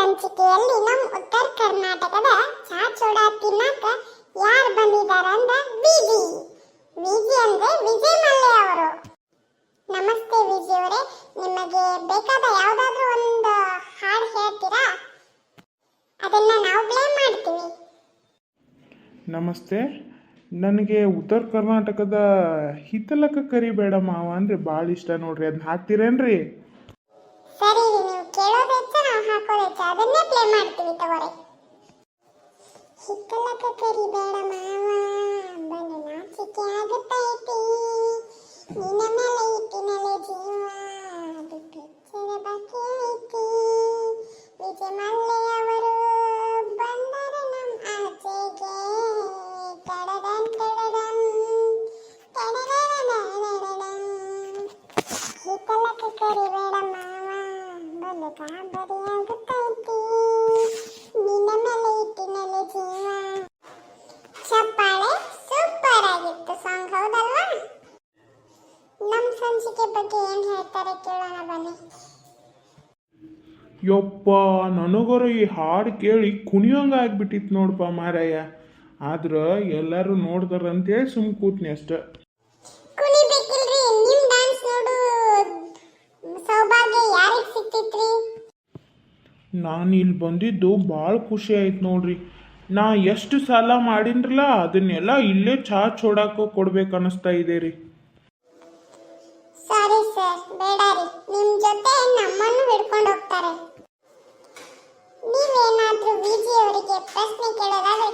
ಸಂಚಿಕೆಯಲ್ಲಿ ನಮ್ಮ ಉತ್ತರ ಕರ್ನಾಟಕದ ಚಾಚೋಡ ತಿನ್ನಕ ಯಾರು ಬಂದಿದ್ದಾರೆ ಅಂದ್ರ ವಿಜಿ. ವಿಜಿ ಅಂದ್ರೆ ವಿಜಯ್ ಮಲ್ಲೆ ಅವರು. ನಮಸ್ತೆ ವಿಜಿ ಅವರೇ, ನಿಮಗೆ ಬೇಕಾದ ಯಾವ್ದಾದ್ರು ಒಂದು ಹಾಡು ಹೇಳ್ತೀರಾ? ಅದನ್ನ ನಾವು ಪ್ಲೇ ಮಾಡ್ತೀವಿ. ನಮಸ್ತೆ, ನನಗೆ ಉತ್ತರ ಕರ್ನಾಟಕದ ಹಿತಲಕ ಕರಿಬೇಡ ಮಾವ ಅಂದ್ರೆ ಭಾಳ ಇಷ್ಟ ನೋಡ್ರಿ ಅದನ್ನ ಹಾಕ್ತೀರೇನ್ರಿ? ಸರಿ, ನೀವು ಕೇಳೋದು ಹೆಚ್ಚ, ನಾವು ಹಾಕೋದು ಅದನ್ನೇ ಪ್ಲೇ ಮಾಡ್ತೀವಿ ತಗೋರಿ. ಹಿತ್ತಲಕ ಕರಿಬೇಡ ಮಾವ. ಬಲು ನಾಚಿಕೆ ಆಗುತ್ತೈತಿ ನಿನ್ನ ಮೇಲೆ ಇಟ್ಟಿನಲೆ ಜೀವ. ಅದು ಬೆಚ್ಚದ ಬಾಕಿ ಐತಿ ವಿಜಯ ಮಲ್ಲೆ ಅವರು ಬಂದರೆ ನಮ್ಮ ಆಚೆಗೆ ತಡದನ್ ಚಪ್ಪಾಳೆ ಸೂಪರ್ ಆಗಿತ್ತು ಸಾಂಗ್ ಹೌದಲ್ವಾ? ನಮ್ಮ ಸಂಚಿಕೆ ಬಗ್ಗೆ ಏನ್ ಹೇಳ್ತಾರೆ ಕೇಳೋಣ ಬನ್ನಿ. ಯಪ್ಪ, ನನಗರ ಈ ಹಾಡು ಕೇಳಿ ಕುಣಿಯೋಂಗ ಆಗ್ಬಿಟ್ಟಿತ್ತು ನೋಡಪ್ಪ ಮಾರಾಯ. ಆದ್ರೆ ಎಲ್ಲರೂ ನೋಡ್ತಾರಂತೇಳಿ ಸುಮ್ಮ ಸುಮ್ ಕೂತ್ನಿ ಅಷ್ಟ. ನಾನು ಇಲ್ಲಿ ಬಂದಿದ್ದು ಭಾಳ ಖುಷಿ ಆಯ್ತು ನೋಡ್ರಿ. ನಾ ಎಷ್ಟು ಸಾಲ ಮಾಡಿನ್ರಲ್ಲ, ಅದನ್ನೆಲ್ಲ ಇಲ್ಲೇ ಚಾ ಚೋಡಾಕ ಕೊಡ್ಬೇಕು ಅನಿಸ್ತಾ ಇದೆ ರೀ. ಸಾರಿ ಸರ್, ಬೇಡ ರೀ. ನಿಮ್ ಜೊತೆ ನಮ್ಮನ್ನು ಹಿಡ್ಕೊಂಡು ಹೋಗ್ತಾರೆ. ನೀವೇನಾದ್ರೂ ವಿಜಿ ಅವರಿಗೆ ಪ್ರಶ್ನೆ ಕೇಳೋದಾದ್ರೆ